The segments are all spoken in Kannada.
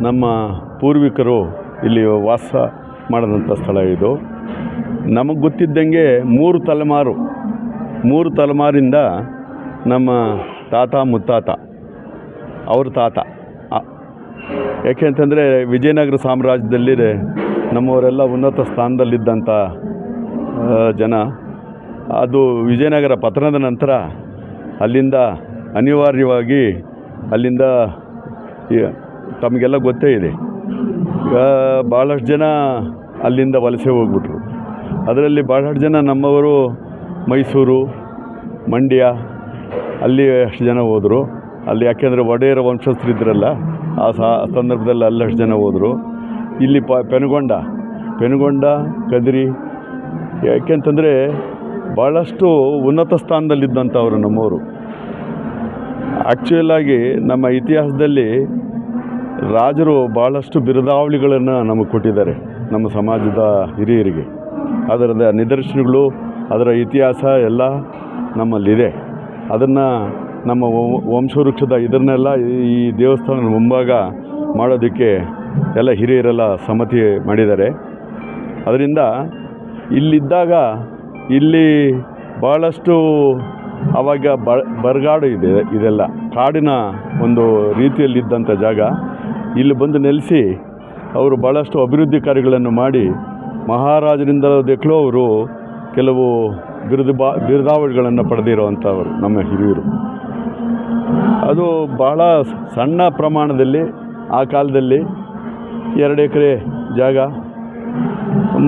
ನಮ್ಮ ಪೂರ್ವಿಕರು ಇಲ್ಲಿ ವಾಸ ಮಾಡಿದಂಥ ಸ್ಥಳ ಇದು. ನಮಗೆ ಗೊತ್ತಿದ್ದಂಗೆ ಮೂರು ತಲೆಮಾರು. ಮೂರು ತಲೆಮಾರಿಂದ ನಮ್ಮ ತಾತ ಮುತ್ತಾತ, ಅವ್ರ ತಾತ. ಯಾಕೆ ಅಂತಂದರೆ ವಿಜಯನಗರ ಸಾಮ್ರಾಜ್ಯದಲ್ಲಿ ನಮ್ಮವರೆಲ್ಲ ಉನ್ನತ ಸ್ಥಾನದಲ್ಲಿದ್ದಂಥ ಜನ. ಅದು ವಿಜಯನಗರ ಪತನದ ನಂತರ ಅಲ್ಲಿಂದ ಅನಿವಾರ್ಯವಾಗಿ ಅಲ್ಲಿಂದ ತಮಗೆಲ್ಲ ಗೊತ್ತೇ ಇದೆ. ಭಾಳಷ್ಟು ಜನ ಅಲ್ಲಿಂದ ವಲಸೆ ಹೋಗ್ಬಿಟ್ರು. ಅದರಲ್ಲಿ ಭಾಳಷ್ಟು ಜನ ನಮ್ಮವರು ಮೈಸೂರು, ಮಂಡ್ಯ, ಅಲ್ಲಿ ಅಷ್ಟು ಜನ ಹೋದರು. ಅಲ್ಲಿ ಯಾಕೆಂದರೆ ಒಡೆಯರ ವಂಶಸ್ಥರಿದ್ರಲ್ಲ, ಆ ಸಂದರ್ಭದಲ್ಲಿ ಅಲ್ಲಷ್ಟು ಜನ ಹೋದರು. ಇಲ್ಲಿ ಪ, ಪೆನುಗೊಂಡ ಪೆನುಗೊಂಡ, ಕದ್ರಿ, ಯಾಕೆಂತಂದರೆ ಭಾಳಷ್ಟು ಉನ್ನತ ಸ್ಥಾನದಲ್ಲಿದ್ದಂಥವ್ರು ನಮ್ಮವರು. ಆ್ಯಕ್ಚುಯಲಾಗಿ ನಮ್ಮ ಇತಿಹಾಸದಲ್ಲಿ ರಾಜರು ಭಾಳಷ್ಟು ಬಿರುದಾವಳಿಗಳನ್ನು ನಮಗೆ ಕೊಟ್ಟಿದ್ದಾರೆ ನಮ್ಮ ಸಮಾಜದ ಹಿರಿಯರಿಗೆ. ಅದರದ ನಿದರ್ಶನಗಳು, ಅದರ ಇತಿಹಾಸ ಎಲ್ಲ ನಮ್ಮಲ್ಲಿದೆ. ಅದನ್ನು ನಮ್ಮ ವಂಶವೃಕ್ಷದ ಇದನ್ನೆಲ್ಲ ಈ- ದೇವಸ್ಥಾನ ದೇವಸ್ಥಾನದ ಮುಂಭಾಗ ಮಾಡೋದಕ್ಕೆ ಎಲ್ಲ ಹಿರಿಯರೆಲ್ಲ ಸಮ್ಮತಿ ಮಾಡಿದ್ದಾರೆ. ಅದರಿಂದ ಇಲ್ಲಿದ್ದಾಗ ಇಲ್ಲಿ ಭಾಳಷ್ಟು ಆವಾಗ ಬರಗಾಡು ಇದೆ, ಇದೆಲ್ಲ. ಕಾಡಿನ ಒಂದು ರೀತಿಯಲ್ಲಿದ್ದಂಥ ಜಾಗ. ಇಲ್ಲಿ ಬಂದು ನೆಲೆಸಿ ಅವರು ಭಾಳಷ್ಟು ಅಭಿವೃದ್ಧಿ ಕಾರ್ಯಗಳನ್ನು ಮಾಡಿ ಮಹಾರಾಜರಿಂದ ದೇಕ್ಲೂ ಅವರು ಕೆಲವು ಬಿರುದು ಬಾ, ಬಿರುದಾವಳಿಗಳನ್ನು ಪಡೆದಿರುವಂಥವರು ನಮ್ಮ ಹಿರಿಯರು. ಅದು ಬಹಳ ಸಣ್ಣ ಪ್ರಮಾಣದಲ್ಲಿ ಆ ಕಾಲದಲ್ಲಿ ಎರಡು ಎಕರೆ ಜಾಗ,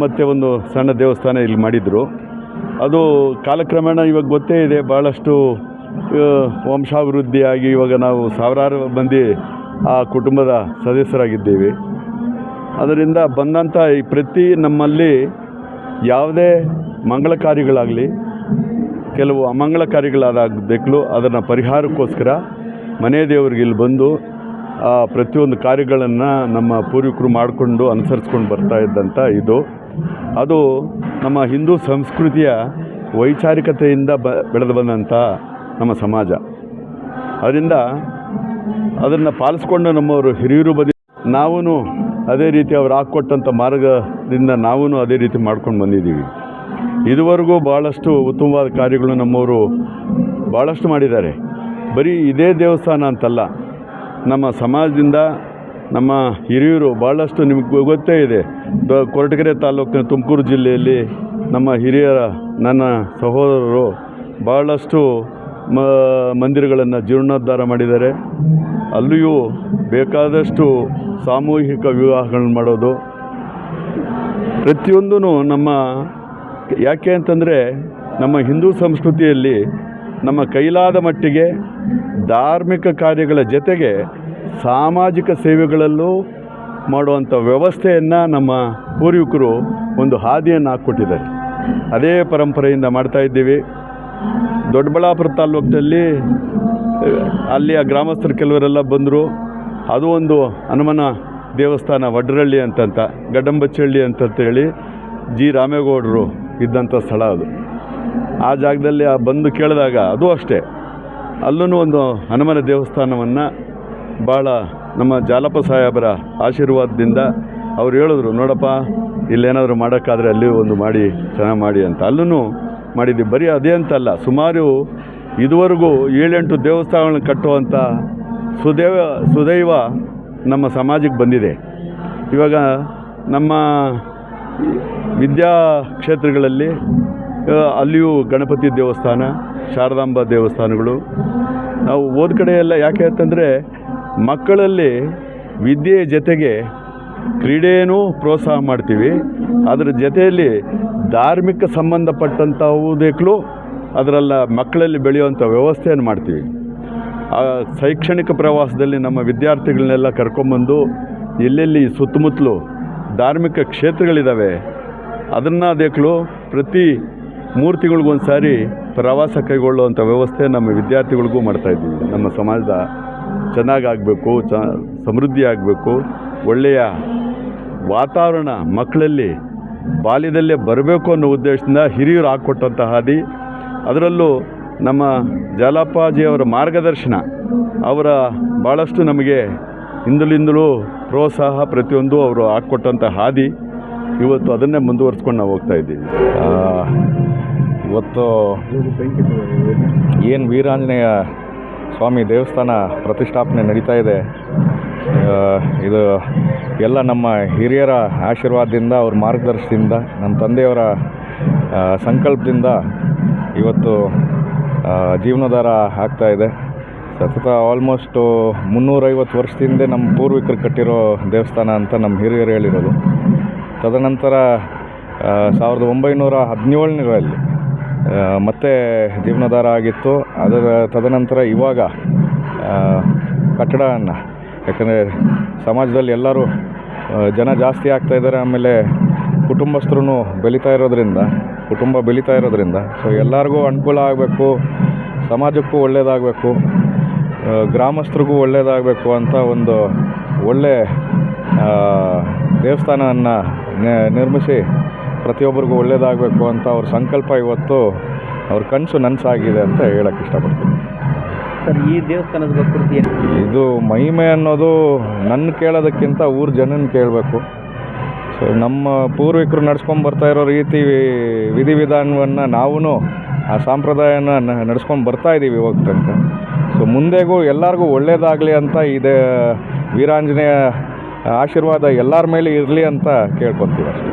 ಮತ್ತು ಒಂದು ಸಣ್ಣ ದೇವಸ್ಥಾನ ಇಲ್ಲಿ ಮಾಡಿದರು. ಅದು ಕಾಲಕ್ರಮೇಣ ಇವಾಗ ಗೊತ್ತೇ ಇದೆ ಭಾಳಷ್ಟು ವಂಶಾಭಿವೃದ್ಧಿಯಾಗಿ ಇವಾಗ ನಾವು ಸಾವಿರಾರು ಮಂದಿ ಆ ಕುಟುಂಬದ ಸದಸ್ಯರಾಗಿದ್ದೀವಿ. ಅದರಿಂದ ಬಂದಂಥ ಈ ಪ್ರತಿ ನಮ್ಮಲ್ಲಿ ಯಾವುದೇ ಮಂಗಳ ಕಾರ್ಯಗಳಾಗಲಿ ಕೆಲವು ಅಮಂಗಳ ಕಾರ್ಯಗಳಾದಾಗಬೇಕು ಅದನ್ನು ಪರಿಹಾರಕ್ಕೋಸ್ಕರ ಮನೆ ದೇವರಿಗೆ ಇಲ್ಲಿ ಬಂದು ಪ್ರತಿಯೊಂದು ಕಾರ್ಯಗಳನ್ನು ನಮ್ಮ ಪೂರ್ವಿಕರು ಮಾಡಿಕೊಂಡು ಅನುಸರಿಸ್ಕೊಂಡು ಬರ್ತಾ ಇದ್ದಂಥ ಇದು. ಅದು ನಮ್ಮ ಹಿಂದೂ ಸಂಸ್ಕೃತಿಯ ವೈಚಾರಿಕತೆಯಿಂದ ಬ, ಬೆಳೆದು ಬಂದಂಥ ನಮ್ಮ ಸಮಾಜ. ಅದರಿಂದ ಅದನ್ನು ಪಾಲಿಸ್ಕೊಂಡು ನಮ್ಮವರು ಹಿರಿಯರು ಬದಿ ನಾವೂ ಅದೇ ರೀತಿ ಅವ್ರು ಹಾಕ್ಕೊಟ್ಟಂಥ ಮಾರ್ಗದಿಂದ ನಾವೂ ಅದೇ ರೀತಿ ಮಾಡ್ಕೊಂಡು ಬಂದಿದ್ದೀವಿ. ಇದುವರೆಗೂ ಭಾಳಷ್ಟು ಉತ್ತಮವಾದ ಕಾರ್ಯಗಳು ನಮ್ಮವರು ಭಾಳಷ್ಟು ಮಾಡಿದ್ದಾರೆ. ಬರೀ ಇದೇ ದೇವಸ್ಥಾನ ಅಂತಲ್ಲ, ನಮ್ಮ ಸಮಾಜದಿಂದ ನಮ್ಮ ಹಿರಿಯರು ಭಾಳಷ್ಟು ನಿಮಗೆ ಗೊತ್ತೇ ಇದೆ. ಕೊರಟಗೆರೆ ತಾಲೂಕಿನ ತುಮಕೂರು ಜಿಲ್ಲೆಯಲ್ಲಿ ನಮ್ಮ ಹಿರಿಯರ, ನನ್ನ ಸಹೋದರರು ಭಾಳಷ್ಟು ಮ, ಮಂದಿರಗಳನ್ನು ಜೀರ್ಣೋದ್ಧಾರ ಮಾಡಿದ್ದಾರೆ. ಅಲ್ಲಿಯೂ ಬೇಕಾದಷ್ಟು ಸಾಮೂಹಿಕ ವಿವಾಹಗಳನ್ನು ಮಾಡೋದು. ಪ್ರತಿಯೊಂದೂ ನಮ್ಮ, ಯಾಕೆ ಅಂತಂದರೆ ನಮ್ಮ ಹಿಂದೂ ಸಂಸ್ಕೃತಿಯಲ್ಲಿ ನಮ್ಮ ಕೈಲಾದ ಮಟ್ಟಿಗೆ ಧಾರ್ಮಿಕ ಕಾರ್ಯಗಳ ಜೊತೆಗೆ ಸಾಮಾಜಿಕ ಸೇವೆಗಳಲ್ಲೂ ಮಾಡುವಂಥ ವ್ಯವಸ್ಥೆಯನ್ನು ನಮ್ಮ ಪೂರ್ವಿಕರು ಒಂದು ಹಾದಿಯನ್ನು ಹಾಕ್ಕೊಟ್ಟಿದ್ದಾರೆ. ಅದೇ ಪರಂಪರೆಯಿಂದ ಮಾಡ್ತಾ ಇದ್ದೀವಿ. ದೊಡ್ಡಬಳ್ಳಾಪುರ ತಾಲ್ಲೂಕಿನಲ್ಲಿ ಅಲ್ಲಿಯ ಗ್ರಾಮಸ್ಥರು ಕೆಲವರೆಲ್ಲ ಬಂದರು. ಅದು ಒಂದು ಹನುಮನ ದೇವಸ್ಥಾನ ವಡ್ರಳ್ಳಿ ಅಂತಂತ ಗಡ್ಡಂಬಚ್ಚಹಳ್ಳಿ ಅಂತಂತೇಳಿ ಜಿ. ರಾಮೇಗೌಡರು ಇದ್ದಂಥ ಸ್ಥಳ ಅದು. ಆ ಜಾಗದಲ್ಲಿ ಆ ಬಂದು ಕೇಳಿದಾಗ ಅದು ಅಷ್ಟೇ. ಅಲ್ಲೂ ಒಂದು ಹನುಮನ ದೇವಸ್ಥಾನವನ್ನು ಭಾಳ ನಮ್ಮ ಜಾಲಪ ಸಾಹೇಬರ ಆಶೀರ್ವಾದದಿಂದ ಅವ್ರು ಹೇಳಿದ್ರು, ನೋಡಪ್ಪ, ಇಲ್ಲೇನಾದರೂ ಮಾಡೋಕ್ಕಾದರೆ ಅಲ್ಲಿ ಒಂದು ಮಾಡಿ, ಚೆನ್ನಾಗಿ ಮಾಡಿ ಅಂತ. ಅಲ್ಲೂ ಮಾಡಿದ್ದೀವಿ ಬರೀ ಅದೇ ಅಂತಲ್ಲ ಸುಮಾರು ಇದುವರೆಗೂ ಏಳೆಂಟು ದೇವಸ್ಥಾನಗಳನ್ನ ಕಟ್ಟುವಂಥ ಸುದೈವ ಸುದೈವ ನಮ್ಮ ಸಮಾಜಕ್ಕೆ ಬಂದಿದೆ. ಇವಾಗ ನಮ್ಮ ವಿದ್ಯಾ ಕ್ಷೇತ್ರಗಳಲ್ಲಿ ಅಲ್ಲಿಯೂ ಗಣಪತಿ ದೇವಸ್ಥಾನ, ಶಾರದಾಂಬ ದೇವಸ್ಥಾನಗಳು. ನಾವು ಹೋದ ಕಡೆ ಎಲ್ಲ ಯಾಕೆ ಅಂತಂದರೆ, ಮಕ್ಕಳಲ್ಲಿ ವಿದ್ಯೆಯ ಜೊತೆಗೆ ಕ್ರೀಡೆಯೂ ಪ್ರೋತ್ಸಾಹ ಮಾಡ್ತೀವಿ. ಅದರ ಜೊತೆಯಲ್ಲಿ ಧಾರ್ಮಿಕ ಸಂಬಂಧಪಟ್ಟಂಥವುದಕ್ಕೂ ಅದರಲ್ಲ ಮಕ್ಕಳಲ್ಲಿ ಬೆಳೆಯುವಂಥ ವ್ಯವಸ್ಥೆಯನ್ನು ಮಾಡ್ತೀವಿ. ಆ ಶೈಕ್ಷಣಿಕ ಪ್ರವಾಸದಲ್ಲಿ ನಮ್ಮ ವಿದ್ಯಾರ್ಥಿಗಳನ್ನೆಲ್ಲ ಕರ್ಕೊಂಬಂದು ಎಲ್ಲೆಲ್ಲಿ ಸುತ್ತಮುತ್ತಲು ಧಾರ್ಮಿಕ ಕ್ಷೇತ್ರಗಳಿದ್ದಾವೆ ಅದನ್ನು ದೇಖಲು ಪ್ರತಿ ಮೂರು ತಿಂಗಳಿಗೊಂದು ಸಾರಿ ಪ್ರವಾಸ ಕೈಗೊಳ್ಳುವಂಥ ವ್ಯವಸ್ಥೆ ನಮ್ಮ ವಿದ್ಯಾರ್ಥಿಗಳಿಗೂ ಮಾಡ್ತಾಯಿದ್ದೀವಿ ನಮ್ಮ ಸಮಾಜದ ಚೆನ್ನಾಗಾಗಬೇಕು, ಚ ಸಮೃದ್ಧಿ ಆಗಬೇಕು ಒಳ್ಳೆಯ ವಾತಾವರಣ ಮಕ್ಕಳಲ್ಲಿ ಬಾಲ್ಯದಲ್ಲೇ ಬರಬೇಕು ಅನ್ನೋ ಉದ್ದೇಶದಿಂದ ಹಿರಿಯರು ಹಾಕ್ಕೊಟ್ಟಂಥ ಹಾದಿ. ಅದರಲ್ಲೂ ನಮ್ಮ ಜಾಲಪ್ಪಾಜಿಯವರ ಮಾರ್ಗದರ್ಶನ, ಅವರ ಭಾಳಷ್ಟು ನಮಗೆ ಹಿಂದಲಿಂದಲೂ ಪ್ರೋತ್ಸಾಹ ಪ್ರತಿಯೊಂದು ಅವರು ಹಾಕ್ಕೊಟ್ಟಂಥ ಹಾದಿ. ಇವತ್ತು ಅದನ್ನೇ ಮುಂದುವರ್ಸ್ಕೊಂಡು ನಾವು ಹೋಗ್ತಾ ಇದ್ದೀವಿ. ಇವತ್ತು ಏನು ವೀರಾಂಜನೇಯ ಸ್ವಾಮಿ ದೇವಸ್ಥಾನ ಪ್ರತಿಷ್ಠಾಪನೆ ನಡೀತಾ ಇದೆ. ಇದು ಎಲ್ಲ ನಮ್ಮ ಹಿರಿಯರ ಆಶೀರ್ವಾದದಿಂದ, ಅವ್ರ ಮಾರ್ಗದರ್ಶನದಿಂದ, ನಮ್ಮ ತಂದೆಯವರ ಸಂಕಲ್ಪದಿಂದ ಇವತ್ತು ಜೀವನಾಧಾರ ಆಗ್ತಾ ಇದೆ. ಸತತ ಆಲ್ಮೋಸ್ಟು ಮುನ್ನೂರೈವತ್ತು ವರ್ಷದಿಂದ ನಮ್ಮ ಪೂರ್ವಿಕರು ಕಟ್ಟಿರೋ ದೇವಸ್ಥಾನ ಅಂತ ನಮ್ಮ ಹಿರಿಯರು ಹೇಳಿರೋದು. ತದನಂತರ ಸಾವಿರದ ಒಂಬೈನೂರ ಹದಿನೇಳರಲ್ಲಿ ಮತ್ತೆ ಜೀವನಾಧಾರ ಆಗಿತ್ತು. ಅದರ ತದನಂತರ ಇವಾಗ ಕಟ್ಟಡವನ್ನು ಯಾಕಂದರೆ ಸಮಾಜದಲ್ಲಿ ಎಲ್ಲರೂ ಜನ ಜಾಸ್ತಿ ಆಗ್ತಾ ಇದ್ದಾರೆ. ಆಮೇಲೆ ಕುಟುಂಬಸ್ಥರು ಬೆಳೀತಾ ಇರೋದ್ರಿಂದ, ಕುಟುಂಬ ಬೆಳೀತಾ ಇರೋದ್ರಿಂದ ಸೊ ಎಲ್ಲರಿಗೂ ಅನುಕೂಲ ಆಗಬೇಕು, ಸಮಾಜಕ್ಕೂ ಒಳ್ಳೆಯದಾಗಬೇಕು ಗ್ರಾಮಸ್ಥರಿಗೂ ಒಳ್ಳೆಯದಾಗಬೇಕು ಅಂತ ಒಂದು ಒಳ್ಳೆ ದೇವಸ್ಥಾನವನ್ನು ನಿರ್ಮಿಸಿ ಪ್ರತಿಯೊಬ್ಬರಿಗೂ ಒಳ್ಳೆಯದಾಗಬೇಕು ಅಂತ ಅವ್ರ ಸಂಕಲ್ಪ ಇವತ್ತು ಅವ್ರ ಕನಸು ನನಸಾಗಿದೆ ಅಂತ ಹೇಳಕ್ಕೆ ಇಷ್ಟಪಡ್ತೀನಿ. ಸರ್ ಈ ದೇವಸ್ಥಾನದ ಪ್ರಕೃತಿ ಏನು ಇದು ಮಹಿಮೆ ಅನ್ನೋದು ನನ್ನ ಕೇಳೋದಕ್ಕಿಂತ ಊರ ಜನನ ಕೇಳಬೇಕು. ಸೊ ನಮ್ಮ ಪೂರ್ವಿಕರು ನಡ್ಸ್ಕೊಂಡು ಬರ್ತಾ ಇರೋ ರೀತಿ ವಿಧಿವಿಧಾನವನ್ನು ನಾವೂ ಆ ಸಂಪ್ರದಾಯನ ನಡ್ಸ್ಕೊಂಡು ಬರ್ತಾ ಇದ್ದೀವಿ ಇವಾಗ ತನಕ. ಸೊ ಮುಂದೆಗೂ ಎಲ್ಲರಿಗೂ ಒಳ್ಳೇದಾಗಲಿ ಅಂತ ಇದೆ ವೀರಾಂಜನೇಯ ಆಶೀರ್ವಾದ ಎಲ್ಲರ ಮೇಲೆ ಇರಲಿ ಅಂತ ಕೇಳ್ಕೊತೀವಿ ಅಷ್ಟೇ.